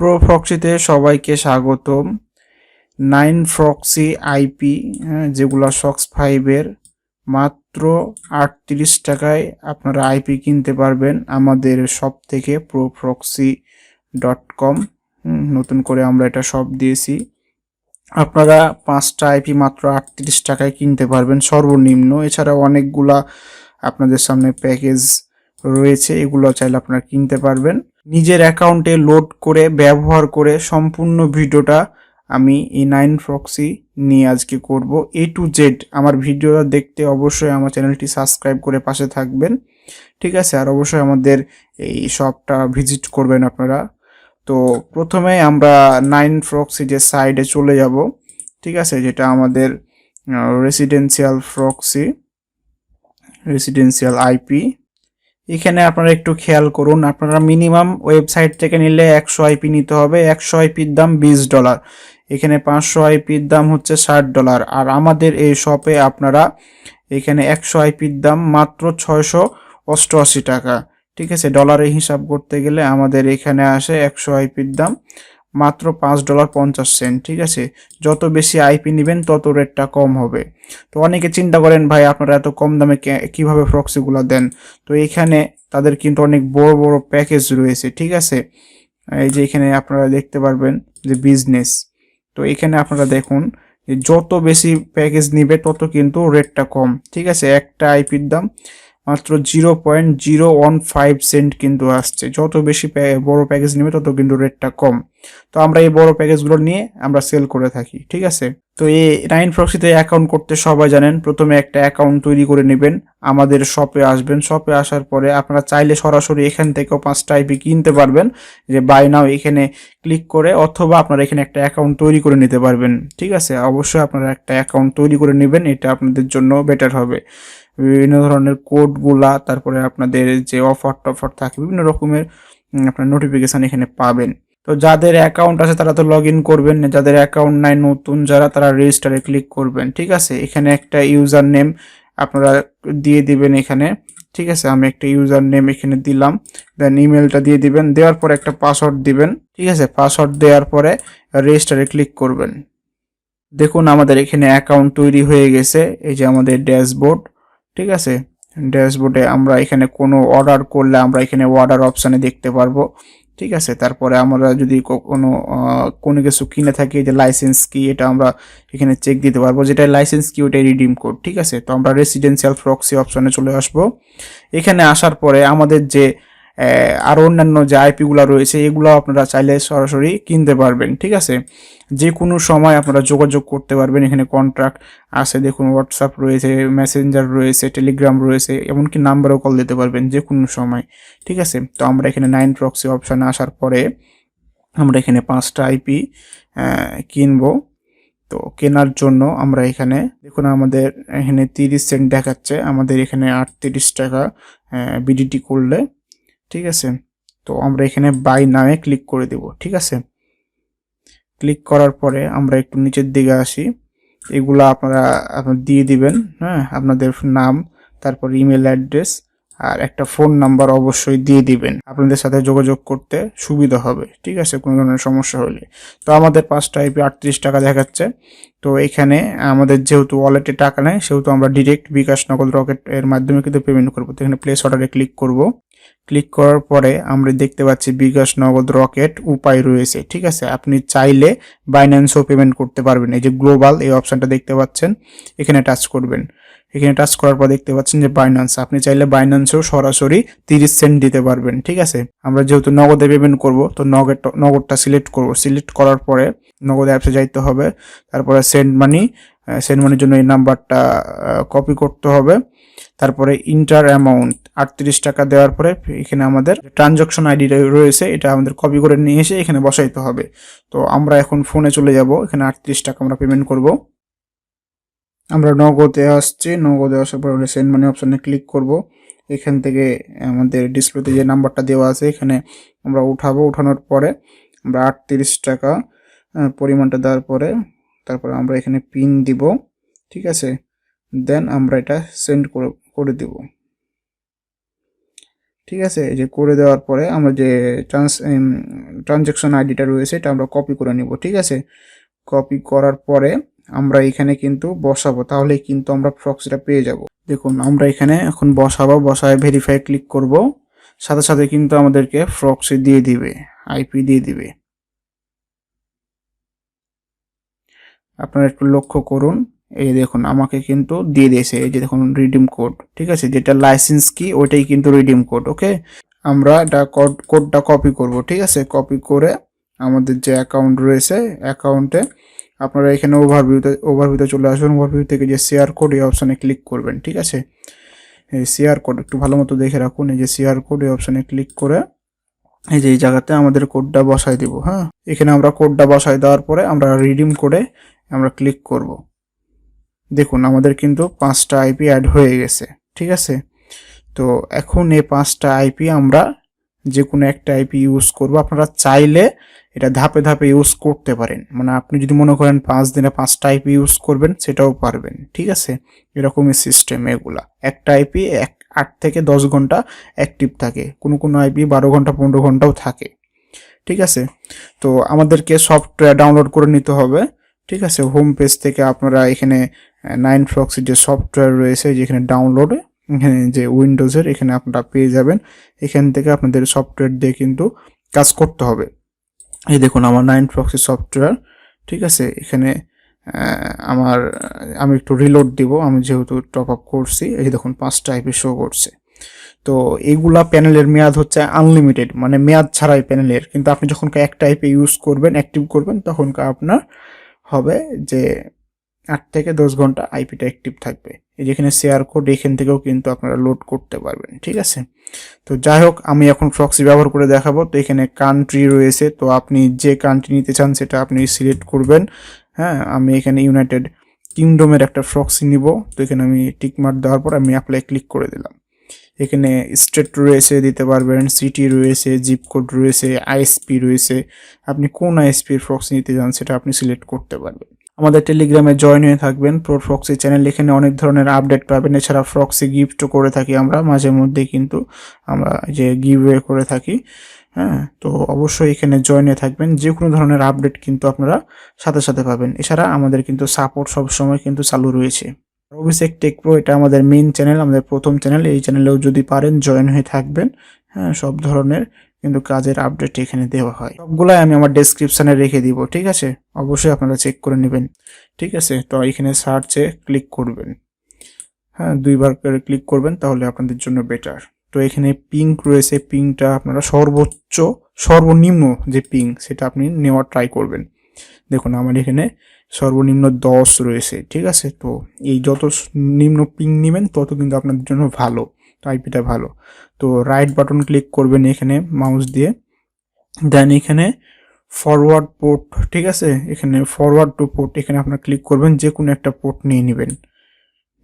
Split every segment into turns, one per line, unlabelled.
Pro ফ্রক্সিতে সবাইকে স্বাগতম। Nine proxy IP হ্যাঁ, যেগুলো সক্স ফাইভের মাত্র আটত্রিশ টাকায় আপনারা আইপি কিনতে পারবেন আমাদের শপ থেকে প্রো ফ্রক্সি ডট কম নতুন করে আমরা এটা শপ দিয়েছি। আপনারা পাঁচটা আইপি মাত্র আটত্রিশ টাকায় কিনতে পারবেন সর্বনিম্ন। এছাড়া অনেকগুলা আপনাদের সামনে প্যাকেজ রয়েছে এগুলো চাইলে আপনারা কিনতে পারবেন। নিজের অ্যাকাউন্টে লোড করে, ব্যবহার করে সম্পূর্ণ ভিডিওটা আমি এই নাইন ফ্রক্সি নিয়ে আজকে করব। এ টু জেড আমার ভিডিওটা দেখতে অবশ্যই আমার চ্যানেলটি সাবস্ক্রাইব করে পাশে থাকবেন। ঠিক আছে, আর অবশ্যই আমাদের এই শপটা ভিজিট করবেন আপনারা। তো প্রথমে আমরা নাইন ফ্রক্সি যে সাইডে চলে যাব, ঠিক আছে, যেটা আমাদের রেসিডেন্সিয়াল ফ্রক্সি রেসিডেন্সিয়াল আইপি এখানে আপনারা একটু খেয়াল করুন, আপনারা মিনিমাম ওয়েবসাইট থেকে নিলে একশো আইপি নিতে হবে, একশো আইপির দাম বিশ ডলার। এখানে পাঁচশো আইপির দাম হচ্ছে ষাট ডলার। আর আমাদের এই শপে আপনারা এখানে একশো আইপির দাম মাত্র ছয়শো অষ্টআশি টাকা। ঠিক আছে, ডলারে হিসাব করতে গেলে আমাদের এখানে আসে একশো আইপির দাম। মাত্র পাঁচ ডলার পঞ্চাশ সেন্ট, ঠিক আছে? যত বেশি আইপি নেবেন, তত রেটটা কম হবে। তো অনেকে চিন্তা করেন, ভাই, আপনারা এত কম দামে কীভাবে ফ্রক্সিগুলো দেন? তো এখানে তাদের কিন্তু অনেক বড় বড় প্যাকেজ রয়েছে, ঠিক আছে? এই যে এখানে আপনারা দেখতে পারবেন যে বিজনেস তো এখানে আপনারা দেখুন যে যত বেশি প্যাকেজ নিবে, তত কিন্তু রেটটা কম, ঠিক আছে? একটা আইপির দাম মাত্র zero point zero one five cent কিন্তু আসছে। যত বেশি বড় প্যাকেজ নেবে, তত কিন্তু রেটটা কম। তো আমরা এই বড় প্যাকেজগুলো নিয়ে আমরা সেল করে থাকি, ঠিক আছে? তো এই নাইন ফ্রক্সিতে অ্যাকাউন্ট করতে সবাই জানেন, প্রথমে একটা অ্যাকাউন্ট তৈরি করে নেবেন, আমাদের শপে আসবেন। শপে আসার পরে আপনারা চাইলে সরাসরি এখান থেকেও পাঁচ আইপি কিনতে পারবেন, যে বাই নাও এখানে ক্লিক করে, অথবা আপনারা এখানে একটা অ্যাকাউন্ট তৈরি করে নিতে পারবেন, ঠিক আছে? অবশ্যই আপনারা একটা অ্যাকাউন্ট তৈরি করে নেবেন, এটা আপনাদের জন্য বেটার হবে। বিভিন্ন ধরনের কোডগুলা তারপরে আপনাদের যে অফার টফার থাকে, বিভিন্ন রকমের আপনার নোটিফিকেশান এখানে পাবেন। তো যাদের অ্যাকাউন্ট আছে তারা তো লগ ইন করবেন যাদের অ্যাকাউন্ট নাই নতুন যারা, তারা রেজিস্টারে ক্লিক করবেন, ঠিক আছে? এখানে একটা ইউজার নেম আপনারা দিয়ে দিবেন এখানে, ঠিক আছে? আমি একটা ইউজার নেম এখানে দিলাম দেন ইমেলটা দিয়ে দিবেন, দেওয়ার পরে একটা পাসওয়ার্ড দিবেন, ঠিক আছে? পাসওয়ার্ড দেওয়ার পরে রেজিস্টারে ক্লিক করবেন। দেখুন আমাদের এখানে অ্যাকাউন্ট তৈরি হয়ে গেছে, এই যে আমাদের ড্যাশবোর্ড ঠিক আছে? ড্যাশবোর্ডে আমরা এখানে কোনো অর্ডার করলে আমরা এখানে অর্ডার অপশানে দেখতে পারব। ঠিক আছে? তারপরে আমরা যদি কোনো কোনো কিছু কিনে থাকি, যে লাইসেন্স কি, এটা আমরা এখানে চেক দিতে পারব। যেটা লাইসেন্স কি ওটাই রিডিম কোড ঠিক আছে? তো আমরা রেসিডেন্সিয়াল ফ্রক্সি অপশনে চলে আসব। এখানে আসার পরে আমাদের যে আহ, আরও অন্যান্য যে আইপিগুলো রয়েছে এগুলো আপনারা চাইলে সরাসরি কিনতে পারবেন ঠিক আছে? যে কোনো সময় আপনারা যোগাযোগ করতে পারবেন এখানে কন্ট্রাক্ট আছে দেখুন হোয়াটসঅ্যাপ রয়েছে মেসেঞ্জার রয়েছে টেলিগ্রাম রয়েছে এমনকি নাম্বারও কল দিতে পারবেন যে কোনো সময় ঠিক আছে? তো আমরা এখানে নাইন প্রক্সি অপশানে আসার পরে আমরা এখানে পাঁচটা আইপি কিনবো। তো কেনার জন্য আমরা এখানে দেখুন আমাদের এখানে তিরিশ সেন্ট দেখাচ্ছে আমাদের এখানে আটত্রিশ টাকা বিডিটি করলে ঠিক আছে? তো আমরা এখানে বাই নামে ক্লিক করে দেব, ঠিক আছে? ক্লিক করার পরে আমরা একটু নিচের দিকে আসি। এগুলো আপনারা, আপনার দিয়ে দিবেন হ্যাঁ? আপনাদের নাম, তারপর ইমেল অ্যাড্রেস আর একটা ফোন নাম্বার অবশ্যই দিয়ে দিবেন। আপনাদের সাথে যোগাযোগ করতে সুবিধা হবে, ঠিক আছে? কোনো ধরনের সমস্যা হলে। তো আমাদের পাঁচটা আইপি আটত্রিশ টাকা দেখাচ্ছে। তো এখানে আমাদের যেহেতু ওয়ালেটে টাকা নেই, সেহেতু আমরা ডিরেক্ট বিকাশ নগদ রকেট এর মাধ্যমে কিন্তু পেমেন্ট করব। তো এখানে প্লেস অর্ডারে ক্লিক করব। ক্লিক করার পরে আমরা দেখতে পাচ্ছি বিকাশ নগদ রকেট উপায় রয়েছে, ঠিক আছে? আপনি চাইলে বাইন্যান্সও পেমেন্ট করতে পারবেন। এই যে গ্লোবাল এই অপশনটা দেখতে পাচ্ছেন, এখানে টাচ করবেন। এখানে টাচ করার পর দেখতে পাচ্ছেন যে বাইন্যান্স আপনি চাইলে বাইন্যান্সেও সরাসরি তিরিশ সেন্ট দিতে পারবেন, ঠিক আছে? আমরা যেহেতু নগদে পেমেন্ট করব, তো নগদ, নগদটা সিলেক্ট করব। সিলেক্ট করার পরে নগদ অ্যাপসে যাইতে হবে, তারপরে সেন্ড মানি সেন্ড মানির জন্য এই নাম্বারটা কপি করতে হবে। তারপরে ইন্টার অ্যামাউন্ট আটত্রিশ টাকা দেওয়ার পরে এখানে আমাদের ট্রানজাকশন আইডি রয়েছে, এটা আমাদের কপি করে নিয়ে এসে এখানে বসাইতে হবে। তো আমরা এখন ফোনে চলে যাব, এখানে আটত্রিশ টাকা আমরা পেমেন্ট করব। আমরা নগদে আসছি, নগদে আসার পর সেন্ড মানি অপশানে ক্লিক করব। এখান থেকে আমাদের ডিসপ্লেতে যে নাম্বারটা দেওয়া আছে, এখানে আমরা উঠাবো। উঠানোর পরে আমরা আটত্রিশ টাকা পরিমাণটা দেওয়ার পরে তারপরে আমরা এখানে পিন দিব, ঠিক আছে? দেন আমরা এটা সেন্ড করে দিব। ঠিক আছে? এই যে করে দেওয়ার পরে আমরা যে ট্রান্স ট্রানজ্যাকশন আইডিটা রয়েছে, এটা আমরা কপি করে নিব, ঠিক আছে? কপি করার পরে আমরা এখানে কিন্তু বসাবো, তাহলে কিন্তু আমরা ফ্রক্সটা পেয়ে যাব। দেখুন, আমরা এখানে এখন বসাবো, বসায় ভেরিফাই ক্লিক করব, সাথে সাথে কিন্তু আমাদেরকে প্রক্সি দিয়ে দিবে আইপি দিয়ে দিবে। আপনারা একটু লক্ষ্য করুন এই দেখুন, আমাকে কিন্তু দিয়ে দিয়েছে এই যে দেখুন রিডিম কোড ঠিক আছে? যেটা লাইসেন্স কি ওইটাই কিন্তু রিডিম কোড ওকে আমরা এটা কোড কোডটা কপি করব, ঠিক আছে? কপি করে আমাদের যে অ্যাকাউন্ট রয়েছে অ্যাকাউন্টে আপনারা এখানে ওভারভিউতে ওভারভিউতে চলে আসবেন। ওভারভিউ থেকে যে শেয়ার কোড এই অপশানে ক্লিক করবেন, ঠিক আছে? এই শেয়ার কোড একটু ভালো মতো দেখে রাখুন, এই যে শেয়ার কোড এই অপশানে ক্লিক করে এই যে এই জায়গাতে আমাদের কোডটা বসাই দিব হ্যাঁ? এখানে আমরা কোডটা বসাই দেওয়ার পরে আমরা রিডিম করে আমরা ক্লিক করব। দেখুন, আমাদের কিন্তু পাঁচটা আইপি অ্যাড হয়ে গেছে, ঠিক আছে? তো এখন এই পাঁচটা আইপি আমরা যে কোনো একটা আইপি ইউজ করব। আপনারা চাইলে এটা ধাপে ধাপে ইউজ করতে পারেন। মানে আপনি যদি মনে করেন পাঁচ দিনে পাঁচটা আইপি ইউজ করবেন, সেটাও পারবেন, ঠিক আছে? এরকমই সিস্টেম এগুলা। একটা আইপি এক, আট থেকে দশ ঘণ্টা অ্যাক্টিভ থাকে। কোনো কোনো আইপি বারো ঘণ্টা, পনেরো ঘন্টাও থাকে, ঠিক আছে? তো আমাদেরকে সফটওয়্যার ডাউনলোড করে নিতে হবে, ঠিক আছে? হোম পেজ থেকে আপনারা এখানে নাইন ফ্লক্সের যে সফটওয়্যার রয়েছে যেখানে ডাউনলোডে এখানে যে উইন্ডোজের এখানে আপনারা পেয়ে যাবেন। এখান থেকে আপনাদের সফটওয়্যার দিয়ে কিন্তু কাজ করতে হবে। এই দেখুন আমার নাইন ফ্লক্সের সফটওয়্যার ঠিক আছে? এখানে আমার, আমি একটু রিলোড দিব, আমি যেহেতু টপ আপ করছি, এই দেখুন পাঁচটা আইপি শো করছে। তো এইগুলা প্যানেলের মেয়াদ হচ্ছে আনলিমিটেড মানে মেয়াদ ছাড়াই প্যানেলের কিন্তু আপনি যখন একটা আইপি ইউজ করবেন অ্যাক্টিভ করবেন, তখন আপনার হবে যে আট থেকে দশ ঘণ্টা আইপিটা অ্যাক্টিভ থাকবে। এই যেখানে শেয়ার কোড এখান থেকেও কিন্তু আপনারা লোড করতে পারবেন, ঠিক আছে? তো যাই হোক, আমি এখন ফ্রক্সি ব্যবহার করে দেখাবো। তো এখানে কান্ট্রি রয়েছে, তো আপনি যে কান্ট্রি নিতে চান সেটা আপনি সিলেক্ট করবেন। হ্যাঁ আমি এখানে ইউনাইটেড কিংডমের একটা ফ্রক্সি নিব। তো এখানে আমি টিক মার্ক দেওয়ার পর আমি অ্যাপ্লাই ক্লিক করে দিলাম। এখানে স্টেট রয়েছে, দিতে পারবেন। সিটি রয়েছে জিপ কোড রয়েছে আইএসপি রয়েছে। আপনি কোন আইএসপির ফ্রক্সি নিতে চান সেটা আপনি সিলেক্ট করতে পারবেন। আমাদের টেলিগ্রামে জয়েন হয়ে থাকবেন। প্রো ফ্রক্সি চ্যানেল এখানে অনেক ধরনের আপডেট পাবেন। এছাড়া ফ্রক্সি গিফটও করে থাকি আমরা। মাঝে মধ্যে কিন্তু আমরা যে গিভওয়ে করে থাকি। হ্যাঁ তো অবশ্যই এখানে জয়েন হয়ে থাকবেন। যে কোনো ধরনের আপডেট কিন্তু আপনারা সাথে সাথে পাবেন। এছাড়া আমাদের কিন্তু সাপোর্ট সবসময় কিন্তু চালু রয়েছে। অভিষেক টেক প্রো এটা আমাদের মেইন চ্যানেল আমাদের প্রথম চ্যানেল এই চ্যানেলেও যদি পারেন জয়েন হয়ে থাকবেন। হ্যাঁ সব ধরনের কিন্তু কাজের আপডেট এখানে দেওয়া হয়। সবগুলাই আমি আমার ডেসক্রিপশনে রেখে দিব, ঠিক আছে? অবশ্যই আপনারা চেক করে নেবেন, ঠিক আছে? তো এখানে সার্চে ক্লিক করবেন। হ্যাঁ দুইবার করে ক্লিক করবেন তাহলে আপনাদের জন্য বেটার তো এখানে পিঙ্ক রয়েছে পিঙ্কটা আপনারা সর্বোচ্চ, সর্বনিম্ন যে পিঙ্ক সেটা আপনি নেওয়ার ট্রাই করবেন। দেখুন, আমার এখানে সর্বনিম্ন দশ রয়েছে, ঠিক আছে? তো এই যত নিম্ন পিং নেবেন, তত কিন্তু আপনাদের জন্য ভালো। আইপিটা ভালো। তো রাইট বাটন ক্লিক করবেন এখানে মাউস দিয়ে। দেন এখানে ফরওয়ার্ড পোর্ট ঠিক আছে? এখানে ফরওয়ার্ড টু পোর্ট এখানে আপনার ক্লিক করবেন যে কোনো একটা পোর্ট নিয়ে নেবেন।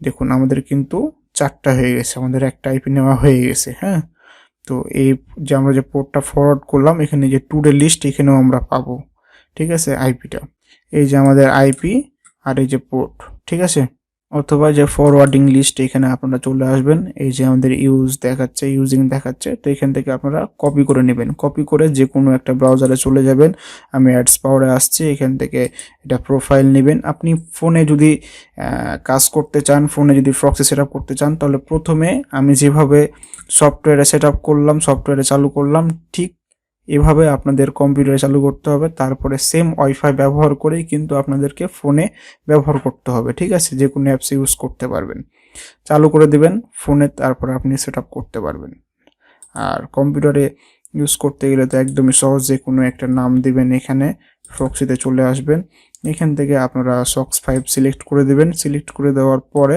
দেখুন, আমাদের কিন্তু চারটা হয়ে গেছে, আমাদের একটা আইপি নেওয়া হয়ে গেছে হ্যাঁ? তো এই যে আমরা যে পোর্টটা ফরওয়ার্ড করলাম, এখানে যে টু ডে লিস্ট এখানেও আমরা পাবো, ঠিক আছে? আইপিটা এই যে আমাদের আইপি আর এই যে পোর্ট ঠিক আছে? অথবা যে ফরওয়ার্ডিং লিস্ট এখানে আপনারা চলে আসবেন, এই যে আমাদের ইউজ দেখাচ্ছে ইউজিং দেখাচ্ছে, তো এখান থেকে আপনারা কপি করে নেবেন। কপি করে যে কোনো একটা ব্রাউজারে চলে যাবেন। আমি অ্যাডস পাওয়ারে আসছি, এখান থেকে এটা প্রোফাইল নেবেন। আপনি ফোনে যদি কাজ করতে চান ফোনে যদি ফ্রক্সি সেট করতে চান, তাহলে প্রথমে আমি যেভাবে সফটওয়্যারে সেট করলাম সফটওয়্যারে চালু করলাম, ঠিক এভাবে আপনাদের কম্পিউটারে চালু করতে হবে, তারপরে সেম ওয়াইফাই ব্যবহার করেই কিন্তু আপনাদেরকে ফোনে ব্যবহার করতে হবে, ঠিক আছে? যে কোনো অ্যাপস ইউজ করতে পারবেন। চালু করে দিবেন ফোনে তারপরে আপনি সেট করতে পারবেন। আর কম্পিউটারে ইউজ করতে গেলে তো একদমই সহজ, যে কোনো একটা নাম দিবেন এখানে ফ্রক্সিতে চলে আসবেন। এখান থেকে আপনারা সক্স ফাইভ সিলেক্ট করে দেবেন। সিলেক্ট করে দেওয়ার পরে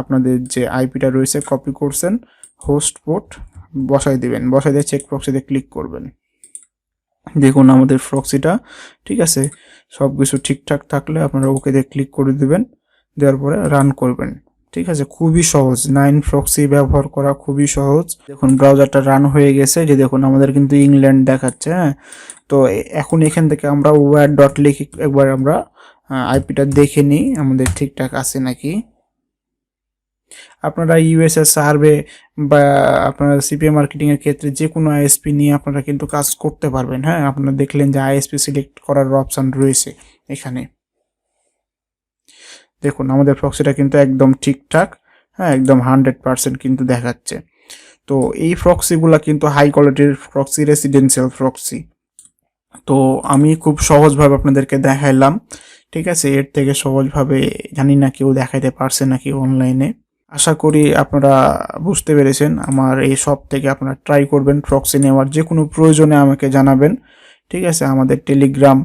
আপনাদের যে আইপিটা রয়েছে কপি করছেন হোস্ট পোর্ট বসাই দিবেন। বসাই দিয়ে চেক প্রক্সিতে ক্লিক করবেন। দেখুন আমাদের ফ্রক্সিটা ঠিক আছে? সব কিছু ঠিকঠাক থাকলে আপনারা ওকে ওকেতে ক্লিক করে দেবেন, দেওয়ার পরে রান করবেন, ঠিক আছে? খুবই সহজ। নাইন ফ্রক্সি ব্যবহার করা খুবই সহজ। দেখুন ব্রাউজারটা রান হয়ে গেছে, যে দেখুন আমাদের কিন্তু ইংল্যান্ড দেখাচ্ছে হ্যাঁ? তো এখন এখান থেকে আমরা ওয়ার ডট লিখে একবার আমরা আইপিটা দেখে নিই, আমাদের ঠিকঠাক আছে নাকি? আপনারা ইউএসএ সার্ভে বা আপনারা সিপিএ মার্কেটিংয়ের ক্ষেত্রে যে কোনো আইএসপি নিয়ে আপনারা কিন্তু কাজ করতে পারবেন। হ্যাঁ আপনারা দেখলেন যে আইএসপি সিলেক্ট করার অপশান রয়েছে এখানে। দেখুন, আমাদের প্রক্সিটা কিন্তু একদম ঠিকঠাক। হ্যাঁ একদম হান্ড্রেড পার্সেন্ট কিন্তু দেখাচ্ছে। তো এই প্রক্সিগুলা কিন্তু হাই কোয়ালিটির প্রক্সি রেসিডেন্সিয়াল প্রক্সি তো আমি খুব সহজভাবে আপনাদেরকে দেখাইলাম। ঠিক আছে, এর থেকে সহজভাবে জানি না কেউ দেখাইতে পারছে নাকি অনলাইনে আশা করি আপনারা বুঝতে পেরেছেন। আমার এই সব থেকে আপনারা ট্রাই করবেন প্রক্সি নেওয়ার যে কোনো প্রয়োজনে আমাকে জানাবেন। ঠিক আছে? আমাদের টেলিগ্রাম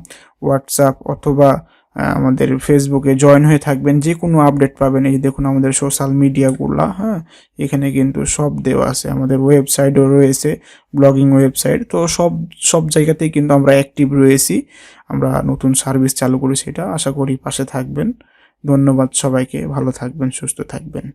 হোয়াটসঅ্যাপ অথবা আমাদের ফেসবুকে জয়েন হয়ে থাকবেন। যে কোনো আপডেট পাবেন। এই দেখুন আমাদের সোশ্যাল মিডিয়াগুলো হ্যাঁ? এখানে কিন্তু সব দেওয়া আছে। আমাদের ওয়েবসাইটও রয়েছে ব্লগিং ওয়েবসাইট তো সব সব জায়গাতেই কিন্তু আমরা অ্যাক্টিভ রয়েছি। আমরা নতুন সার্ভিস চালু করেছি এটা। আশা করি পাশে থাকবেন। ধন্যবাদ সবাইকে। ভালো থাকবেন, সুস্থ থাকবেন।